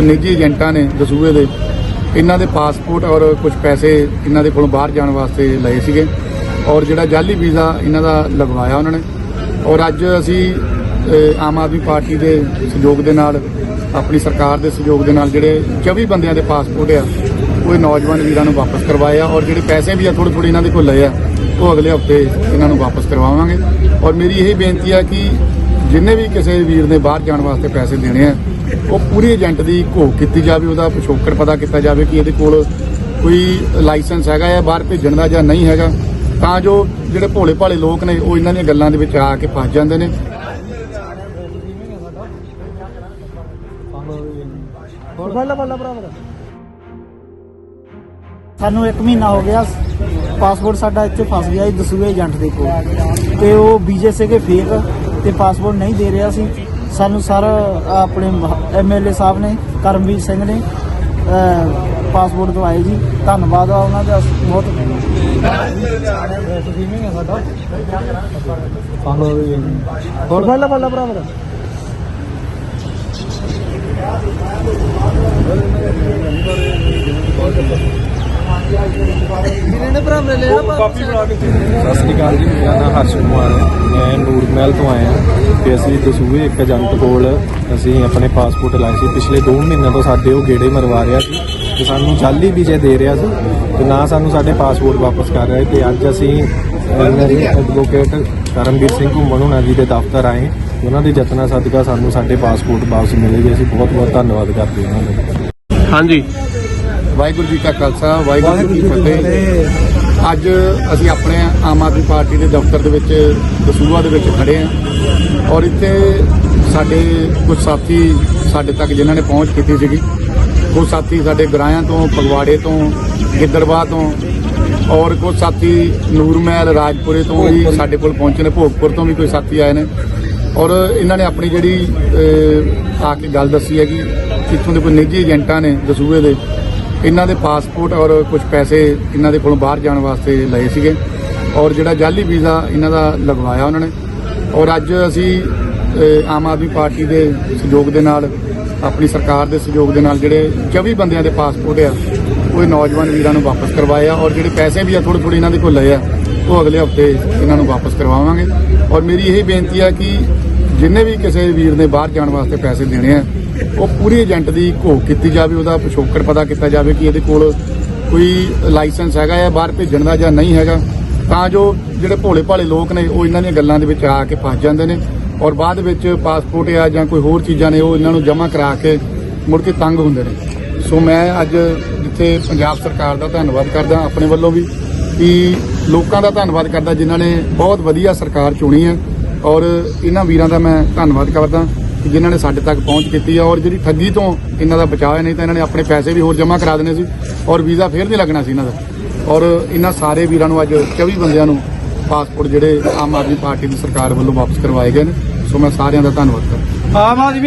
ਕੋਈ ਨਿੱਜੀ ਏਜੰਟਾਂ ਨੇ ਦਸੂਏ ਦੇ, ਇਹਨਾਂ ਦੇ ਪਾਸਪੋਰਟ ਔਰ ਕੁਝ ਪੈਸੇ ਇਹਨਾਂ ਦੇ ਕੋਲੋਂ ਬਾਹਰ ਜਾਣ ਵਾਸਤੇ ਲਏ ਸੀਗੇ ਔਰ ਜਿਹੜਾ ਜਾਲੀ ਵੀਜ਼ਾ ਇਹਨਾਂ ਦਾ ਲਗਵਾਇਆ ਉਹਨਾਂ ਨੇ ਔਰ ਅੱਜ ਅਸੀਂ ਆਮ ਆਦਮੀ ਪਾਰਟੀ ਦੇ ਸਹਿਯੋਗ ਦੇ ਨਾਲ, ਆਪਣੀ ਸਰਕਾਰ ਦੇ ਸਹਿਯੋਗ ਦੇ ਨਾਲ ਜਿਹੜੇ 24 ਬੰਦਿਆਂ ਦੇ ਪਾਸਪੋਰਟ ਆ, ਉਹ ਨੌਜਵਾਨ ਵੀਰਾਂ ਨੂੰ ਵਾਪਸ ਕਰਵਾਏ ਆ ਔਰ ਜਿਹੜੇ ਪੈਸੇ ਵੀ ਆ ਥੋੜੇ ਥੋੜੇ ਇਹਨਾਂ ਦੇ ਕੋਲ ਲਏ ਆ, ਉਹ ਅਗਲੇ ਹਫ਼ਤੇ ਇਹਨਾਂ ਨੂੰ ਵਾਪਸ ਕਰਵਾਵਾਂਗੇ। ਔਰ ਮੇਰੀ ਇਹ ਬੇਨਤੀ ਆ ਕਿ ਜਿੰਨੇ ਵੀ ਕਿਸੇ ਵੀਰ ਨੇ ਬਾਹਰ ਜਾਣ ਵਾਸਤੇ ਪੈਸੇ ਦੇਣੇ ਆ ਉਹ ਪੂਰੀ ਏਜੰਟ ਦੀ ਘੋਖ ਕੀਤੀ ਜਾਵੇ, ਉਹਦਾ ਪਿਛੋਕੜ ਪਤਾ ਕੀਤਾ ਜਾਵੇ ਕਿ ਇਹਦੇ ਕੋਲ ਕੋਈ ਲਾਇਸੈਂਸ ਹੈਗਾ ਆ ਬਾਹਰ ਭੇਜਣ ਦਾ ਜਾਂ ਨਹੀਂ ਹੈਗਾ, ਤਾਂ ਜੋ ਜਿਹੜੇ ਭੋਲੇ ਭਾਲੇ ਲੋਕ ਨੇ, ਉਹ ਇਹਨਾਂ ਦੀਆਂ ਗੱਲਾਂ ਦੇ ਵਿੱਚ ਆ ਕੇ ਫਸ ਜਾਂਦੇ ਨੇ। ਬੱਲਾ ਬੱਲਾ ਭਰਾਵਾ ਸਾਨੂੰ 1 ਮਹੀਨਾ ਹੋ ਗਿਆ, ਪਾਸਪੋਰਟ ਸਾਡਾ ਇੱਥੇ ਫਸ ਗਿਆ ਜੀ ਦਸੂਏ ਏਜੰਟ ਦੇ ਕੋਲ। ਤੇ ਉਹ ਵੀਜ਼ੇ ਸੀਗੇ ਫੇਕ ਤੇ ਪਾਸਪੋਰਟ ਨਹੀਂ ਦੇ ਰਿਹਾ ਸੀ। ਸਾਨੂੰ ਸਰ ਆਪਣੇ ਐਮਐਲਏ ਸਾਹਿਬ ਨੇ ਕਰਮਵੀਰ ਸਿੰਘ ਨੇ ਪਾਸਪੋਰਟ ਦਵਾਏ ਜੀ। ਧੰਨਵਾਦ ਆ ਉਹਨਾਂ ਦਾ ਬਹੁਤ ਹੋਰ ਬੱਲਾ ਬੱਲਾ ਭਰਾਵਾ ਇਹਨੇ ਭਰਾ ਲੈ ਲਿਆ ਸਤਿ ਸ਼੍ਰੀ ਅਕਾਲ ਜੀ ਮੇਰਾ ਨਾਮ ਹਰਸ਼ ਕੁਮਾਰ ਹੈ। ਮੈਂ ਨੂਰ ਮਹਿਲ ਤੋਂ ਆਇਆ। ਤੇ ਅਸੀਂ ਦਸੂਹੇ ਇੱਕ ਏਜੰਟ ਕੋਲ ਅਸੀਂ ਆਪਣੇ ਪਾਸਪੋਰਟ ਲਾਏ ਸੀ। ਪਿਛਲੇ 2 ਮਹੀਨਿਆਂ ਤੋਂ ਸਾਡੇ ਉਹ ਗੇੜੇ ਮਰਵਾ ਰਿਹਾ ਸੀ ਤੇ ਸਾਨੂੰ ਜਾਲੀ ਵੀਜ਼ੇ ਦੇ ਰਿਹਾ ਸੀ ਤੇ ਨਾ ਸਾਨੂੰ ਸਾਡੇ ਪਾਸਪੋਰਟ ਵਾਪਸ ਕਰ ਰਿਹਾ ਤੇ ਅੱਜ ਅਸੀਂ ਮੇਰੇ ਐਡਵੋਕੇਟ ਕਰਮਵੀਰ ਸਿੰਘ ਘੁੰਮਣ ਉਹਨਾਂ ਜੀ ਦੇ ਦਫ਼ਤਰ ਆਏ। ਉਹਨਾਂ ਦੇ ਯਤਨਾਂ ਸਦਕਾ ਸਾਨੂੰ ਸਾਡੇ ਪਾਸਪੋਰਟ ਵਾਪਸ ਮਿਲੇ ਜੀ। ਅਸੀਂ ਬਹੁਤ ਬਹੁਤ ਧੰਨਵਾਦ ਕਰਦੇ ਹਾਂ ਉਹਨਾਂ ਦਾ। ਹਾਂਜੀ। ਵਾਹਿਗੁਰੂ ਜੀ ਕਾ ਖਾਲਸਾ ਵਾਹਿਗੁਰੂ ਜੀ ਕੀ ਫਤਿਹ। ਅੱਜ ਅਸੀਂ ਆਪਣੇ ਆਮ ਆਦਮੀ ਪਾਰਟੀ ਦੇ ਦਫ਼ਤਰ ਦੇ ਵਿੱਚ ਦਸੂਹਾ ਦੇ ਵਿੱਚ ਖੜੇ ਹਾਂ। ਔਰ ਇੱਥੇ ਸਾਡੇ ਕੁਝ ਸਾਥੀ ਸਾਡੇ ਤੱਕ ਜਿਨ੍ਹਾਂ ਨੇ ਪਹੁੰਚ ਕੀਤੀ ਸੀਗੀ। ਕੁਝ ਸਾਥੀ ਸਾਡੇ ਗਰਾਇਆਂ ਤੋਂ ਫਗਵਾੜੇ ਤੋਂ ਗਿੱਦੜਬਾਹ ਤੋਂ ਔਰ ਕੁਝ ਸਾਥੀ ਨੂਰਮਹਿਲ ਰਾਜਪੁਰੇ ਤੋਂ ਵੀ ਸਾਡੇ ਕੋਲ ਪਹੁੰਚੇ ਨੇ। ਭੋਗਪੁਰ ਤੋਂ ਵੀ ਕੋਈ ਸਾਥੀ ਆਏ ਨੇ। ਔਰ ਇਹਨਾਂ ਨੇ ਆਪਣੀ ਜਿਹੜੀ ਆ ਕੇ ਗੱਲ ਦੱਸੀ ਹੈ ਕਿ ਇੱਥੋਂ ਦੇ ਕੋਈ ਨਿੱਜੀ ਏਜੰਟਾਂ ਨੇ ਦਸੂਹੇ ਦੇ ਇਹਨਾਂ ਦੇ ਪਾਸਪੋਰਟ ਔਰ ਕੁਝ ਪੈਸੇ ਇਹਨਾਂ ਦੇ ਕੋਲੋਂ ਬਾਹਰ ਜਾਣ ਵਾਸਤੇ ਲਏ ਸੀਗੇ। ਔਰ ਜਿਹੜਾ ਜਾਲੀ ਵੀਜ਼ਾ ਇਹਨਾਂ ਦਾ ਲਗਵਾਇਆ ਉਹਨਾਂ ਨੇ। ਔਰ ਅੱਜ ਅਸੀਂ ਆਮ ਆਦਮੀ ਪਾਰਟੀ ਦੇ ਸਹਿਯੋਗ ਦੇ ਨਾਲ, ਆਪਣੀ ਸਰਕਾਰ ਦੇ ਸਹਿਯੋਗ ਦੇ ਨਾਲ ਜਿਹੜੇ 24 ਬੰਦਿਆਂ ਦੇ ਪਾਸਪੋਰਟ ਆ, ਉਹ ਨੌਜਵਾਨ ਵੀਰਾਂ ਨੂੰ ਵਾਪਸ ਕਰਵਾਏ ਆ ਔਰ ਜਿਹੜੇ ਪੈਸੇ ਵੀ ਆ ਥੋੜੇ ਥੋੜੇ ਇਹਨਾਂ ਦੇ ਕੋਲ ਲਏ ਆ, ਉਹ ਅਗਲੇ ਹਫ਼ਤੇ ਇਹਨਾਂ ਨੂੰ ਵਾਪਸ ਕਰਵਾਵਾਂਗੇ। ਔਰ ਮੇਰੀ ਇਹ ਬੇਨਤੀ ਆ ਕਿ ਜਿੰਨੇ ਵੀ ਕਿਸੇ ਵੀਰ ਨੇ ਬਾਹਰ ਜਾਣ ਵਾਸਤੇ ਪੈਸੇ ਦੇਣੇ ਆ, ਉਹ ਪੂਰੀ ਏਜੰਟ ਦੀ ਘੋਖ ਕੀਤੀ ਜਾਵੇ, ਉਹਦਾ ਪਿਛੋਕੜ ਪਤਾ ਕੀਤਾ ਜਾਵੇ ਕਿ ਇਹਦੇ ਕੋਲ ਕੋਈ ਲਾਇਸੈਂਸ ਹੈਗਾ ਆ ਬਾਹਰ ਭੇਜਣ ਦਾ ਜਾਂ ਨਹੀਂ ਹੈਗਾ। ਤਾਂ ਜੋ ਜਿਹੜੇ ਭੋਲੇ ਭਾਲੇ ਲੋਕ ਨੇ, ਉਹ ਇਹਨਾਂ ਦੀਆਂ ਗੱਲਾਂ ਦੇ ਵਿੱਚ ਆ ਕੇ ਫਸ ਜਾਂਦੇ ਨੇ ਔਰ ਬਾਅਦ ਵਿੱਚ ਪਾਸਪੋਰਟ ਆ ਜਾਂ ਕੋਈ ਹੋਰ ਚੀਜ਼ਾਂ ਨੇ, ਉਹ ਇਹਨਾਂ ਨੂੰ ਜਮ੍ਹਾਂ ਕਰਾ ਕੇ ਮੁੜ ਕੇ ਤੰਗ ਹੁੰਦੇ ਨੇ। ਸੋ ਮੈਂ ਅੱਜ ਜਿੱਥੇ ਪੰਜਾਬ ਸਰਕਾਰ ਦਾ ਧੰਨਵਾਦ ਕਰਦਾ, ਆਪਣੇ ਵੱਲੋਂ ਵੀ, ਕਿ ਲੋਕਾਂ ਦਾ ਧੰਨਵਾਦ ਕਰਦਾ, ਜਿਨ੍ਹਾਂ ਨੇ ਬਹੁਤ ਵਧੀਆ ਸਰਕਾਰ ਚੁਣੀ ਹੈ ਔਰ ਇਹਨਾਂ ਵੀਰਾਂ ਦਾ ਮੈਂ ਧੰਨਵਾਦ ਕਰਦਾ ਕਿ ਜਿਨ੍ਹਾਂ ਨੇ ਸਾਡੇ ਤੱਕ ਪਹੁੰਚ ਕੀਤੀ ਹੈ ਔਰ ਜਿਹੜੀ ਠੱਗੀ ਤੋਂ ਇਹਨਾਂ ਦਾ ਬਚਾਅ ਨਹੀਂ ਤਾਂ ਇਹਨਾਂ ਨੇ ਆਪਣੇ ਪੈਸੇ ਵੀ ਹੋਰ ਜਮ੍ਹਾਂ ਕਰਾ ਦੇਣੇ ਸੀ ਔਰ ਵੀਜ਼ਾ ਫੇਰ ਨਹੀਂ ਲੱਗਣਾ ਸੀ ਇਹਨਾਂ ਦਾ। ਔਰ ਇਹਨਾਂ ਸਾਰੇ ਵੀਰਾਂ ਨੂੰ ਅੱਜ 24 ਬੰਦਿਆਂ ਨੂੰ ਪਾਸਪੋਰਟ ਜਿਹੜੇ ਆਮ ਆਦਮੀ ਪਾਰਟੀ ਦੀ ਸਰਕਾਰ ਵੱਲੋਂ ਵਾਪਸ ਕਰਵਾਏ ਗਏ ਨੇ। ਸੋ ਮੈਂ ਸਾਰਿਆਂ ਦਾ ਧੰਨਵਾਦ ਕਰਦਾ। ਆਮ ਆਦਮੀ